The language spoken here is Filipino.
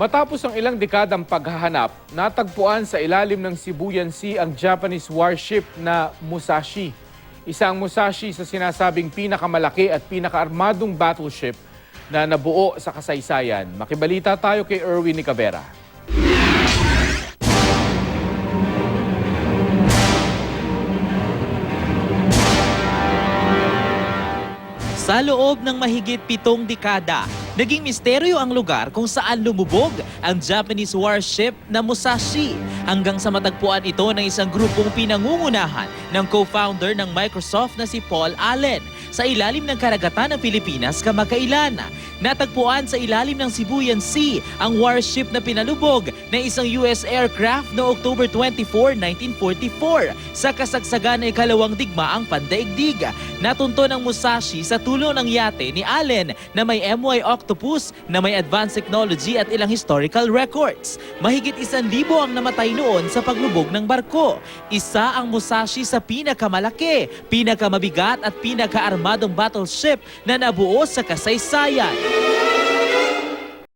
Matapos ang ilang dekadang paghahanap, natagpuan sa ilalim ng Sibuyan Sea ang Japanese warship na Musashi. Isang Musashi sa sinasabing pinakamalaki at pinakaarmadong battleship na nabuo sa kasaysayan. Makibalita tayo kay Erwin Nicavera. Sa loob ng mahigit pitong dekada, naging misteryo ang lugar kung saan lumubog ang Japanese warship na Musashi hanggang sa matagpuan ito ng isang grupong pinangungunahan ng co-founder ng Microsoft na si Paul Allen sa ilalim ng karagatan ng Pilipinas kamakailan. Natagpuan sa ilalim ng Sibuyan Sea ang warship na pinalubog ng isang US aircraft no October 24, 1944 sa kasagsagan ng ikalawang digmaang pandaigdig. Natunto ng Musashi sa tulong ng yate ni Allen na may MY Octopus na may advanced technology at ilang historical records. Mahigit isan libo ang namatay noon sa paglubog ng barko. Isa ang Musashi sa pinakamalaki, pinakamabigat at pinakaarmadong battleship na nabuo sa kasaysayan.